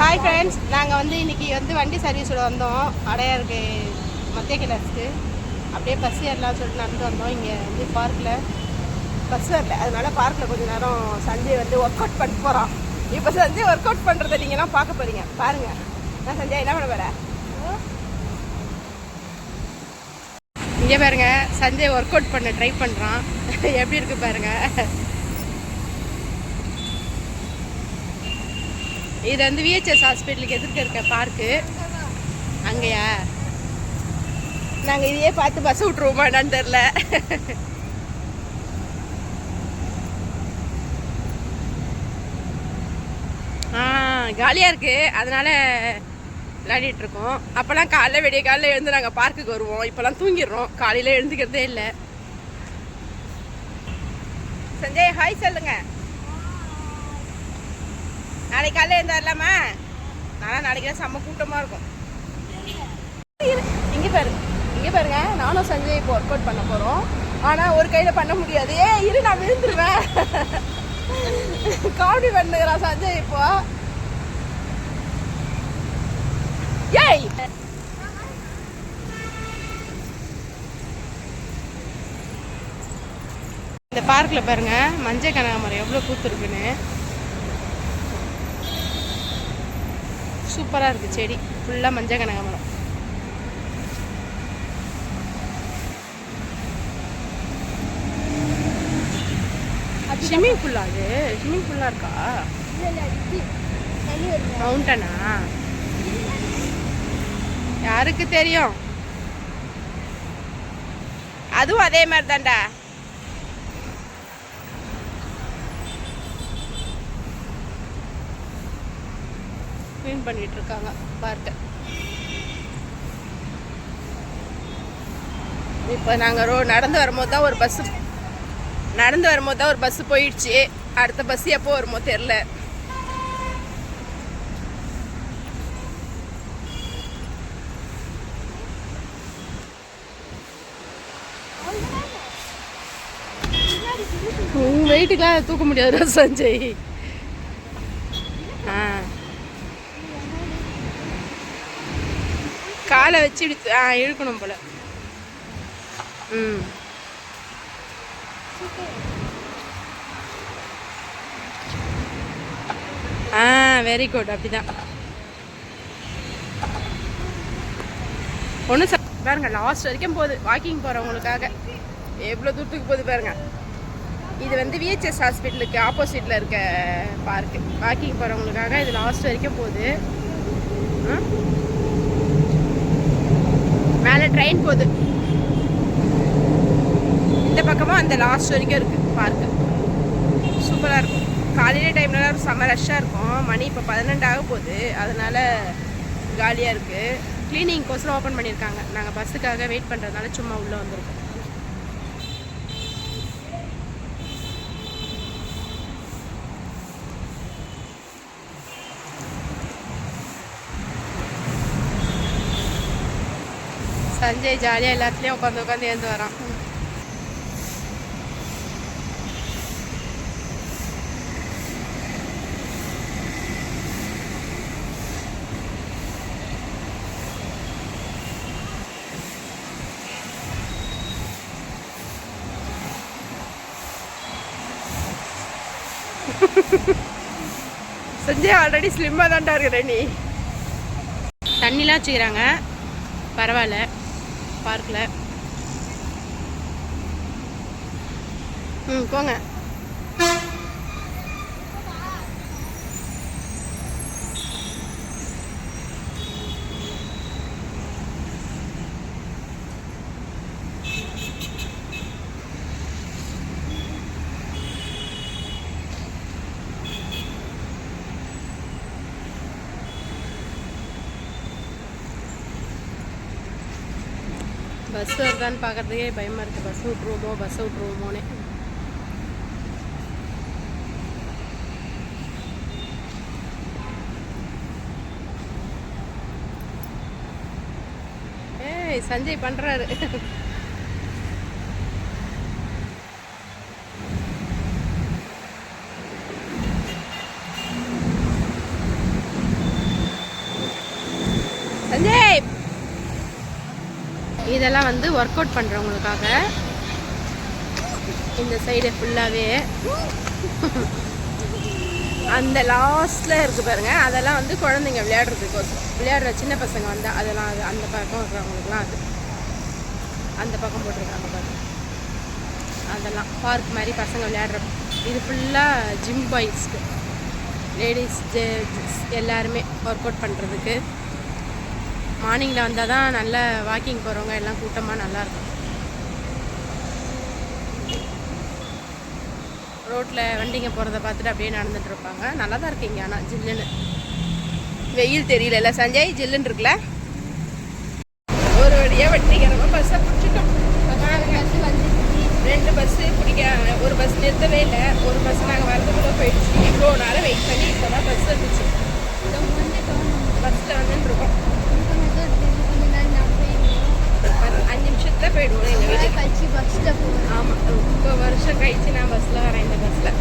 Hi friends நாங்கள் வந்து இன்னைக்கு வந்து வண்டி சர்வீஸோட வந்தோம். அடையாருக்கு மத்திய கிளாஸ்க்கு அப்படியே பஸ் ஏறலாம் சொல்லிட்டு நடந்து வந்தோம். இங்கே வந்து பார்க்கில் பஸ் வரல. அதனால பார்க்கில் கொஞ்ச நேரம் சஞ்சய் வந்து ஒர்க் அவுட் பண்ண போகிறோம் இப்போ சஞ்சய் ஒர்க் அவுட் பண்ணுறதை நீங்கள்லாம் பார்க்க போகிறீங்க பாருங்கள் நான் சஞ்சய் என்ன பண்ண போகிறேன் இங்கே பாருங்க சஞ்சய் ஒர்க் அவுட் பண்ண ட்ரை பண்ணுறான் எப்படி இருக்கு பாருங்கள் இது வந்து விஹெச்எஸ் ஹாஸ்பிட்டலுக்கு எதிர்க்க இருக்க பார்க்கு அங்கேயா? நாங்கள் இதையே பார்த்து பஸ் விட்ருவோமா என்னன்னு தெரில காலியாக இருக்கு. அதனால விளையாடிட்டு இருக்கோம். அப்போல்லாம் காலைல விடிய காலைல எழுந்து நாங்கள் பார்க்குக்கு வருவோம். இப்போல்லாம் தூங்கிடுறோம். காலையில் எழுந்துக்கிறதே இல்லை. சஞ்சய் ஹாய் சொல்லுங்கள் நாளைக்கு காலையில் எழுந்து வரலாமா நானும் நாளைக்கு தான் செம்ம கூட்டமாக இருக்கும். இங்கே பாருங்க இங்கே பாருங்க. நானும் சஞ்சய் இப்போ ஒர்க் அவுட் பண்ண போகிறோம் ஆனால் ஒரு கையில் பண்ண முடியாது. ஏ இரு நான் விழுந்துருவேன். காமெடி பண்ணுகிறான் சஞ்சய் இப்போ. ஏய்! இந்த பார்க்கில் பாருங்க மஞ்சள் கனகாமரம் எவ்வளோ பூத்துருக்குன்னு சூப்பராக இருக்குது செடி. ஃபுல்லாக மஞ்சள் கனகாமரம் ஸ்விம்மிங் பூல்லா அது? ஸ்விம்மிங் பூல்லாம் இருக்கா? மவுண்டனா யாருக்கு தெரியும்? அதுவும் அதே மாதிரி தான்டா க்ளீன் பண்ணிட்டு இருக்காங்க பார்க்க இப்போ நாங்கள் ரோ நடந்து வரும்போது தான் ஒரு பஸ்ஸு நடந்து வரும்போது தான் ஒரு பஸ்ஸு போயிடுச்சு. அடுத்த பஸ் எப்போ வருமோ தெரில உன் வெயிட்டுக்கெலாம் தூக்க முடியாது சஞ்சய் ஆ காலை வச்சு இப்படி ஆ இழுக்கணும் போல். ம். ஆ வெரி குட் அப்படிதான். ஒன்றும் பாருங்க லாஸ்ட் வரைக்கும் போகுது. வாக்கிங் போகிறவங்களுக்காக எவ்வளோ தூரத்துக்கு போகுது பாருங்க. இது வந்து விஹெச்எஸ் ஹாஸ்பிட்டலுக்கு ஆப்போசிட்டில் இருக்க பார்க்கு வாக்கிங் போகிறவங்களுக்காக இது லாஸ்ட் வரைக்கும் போகுது. ஆ? மேலே ட்ரெயின் போகுது. இந்த பக்கமாக அந்த லாஸ்ட் வரைக்கும் இருக்குது பார்க்கு சூப்பராக இருக்கும். காலையில டைம்லலாம் செம்ம ரஷ்ஷாக இருக்கும். மணி இப்போ பதினெண்டாக போகுது. அதனால் காலியாக இருக்குது க்ளீனிங்க்கோசரம் ஓப்பன் பண்ணியிருக்காங்க. நாங்கள் பஸ்ஸுக்காக வெயிட் பண்ணுறதுனால சும்மா உள்ளே வந்திருக்கோம். சஞ்சய் ஜாலியாக எல்லாத்துலேயும் உட்காந்து உட்காந்து ஏந்து வரான். சஞ்சய் ஆல்ரெடி ஸ்லிம்மாக தான்டா இருக்கிற நீ. தண்ணிலாம் வச்சுக்கிறாங்க. பரவாயில்ல. பார்க்கில். ம் போங்க. பஸ் வருதான்னு பார்க்கறதுக்கே பயமாக இருக்குது பஸ் விட்ருவோமோ பஸ் விட்ருவோமோனே ஏய் சஞ்சய் பண்ணுறாரு சஞ்சய் இதெல்லாம் வந்து ஒர்க் அவுட் பண்ணுறவங்களுக்காக இந்த சைடு ஃபுல்லாகவே அந்த லாஸ்ட்டில் இருக்கு பாருங்க. அதெல்லாம் வந்து குழந்தைங்க விளையாடுறதுக்கு விளையாடுற சின்ன பசங்க வந்து அதெல்லாம் அது அந்த பக்கம் இருக்கிறவங்களுக்குலாம் அது. அந்த பக்கம் போட்டிருக்காங்க பாருங்க. அதெல்லாம் பார்க் மாதிரி பசங்க விளையாடுற இது ஃபுல்லாக ஜிம் பாய்ஸ்க்கு லேடிஸ் எல்லாருமே ஒர்க் அவுட் பண்ணுறதுக்கு மார்னிங்கில் வந்தால் தான் நல்ல வாக்கிங் போகிறவங்க எல்லாம் கூட்டமாக நல்லாயிருக்கும் ரோட்டில் வண்டிங்க போகிறத பார்த்துட்டு அப்படியே நடந்துட்டு இருப்பாங்க. நல்லா தான் இருக்கீங்க ஆனால் ஜில்லுன்னு. வெயில் தெரியல சஞ்சய் ஜில்லுன்னு இருக்குல்ல? ஒரு வழியாக வெற்றிகரமாக பஸ்ஸை பிடிச்சிட்டோம். ரெண்டு பஸ்ஸு பிடிக்க ஒரு பஸ் நிறுத்தவே இல்லை. ஒரு பஸ் நாங்கள் வரதுக்குள்ளே போயிடுச்சு. இவ்வளோ நேரம் வெயிட் பண்ணி இப்போ தான் பஸ் இருந்துச்சு பஸ்ஸில் வந்துட்டு இருக்கோம். போயிடுவோம். எங்கள் வீட்டுக்கு கழிச்சு பஸ்ஸில் ஆமாம் ரொம்ப வருஷம் கழிச்சு நான் பஸ்ஸில் வரேன் இந்த பஸ்ஸில்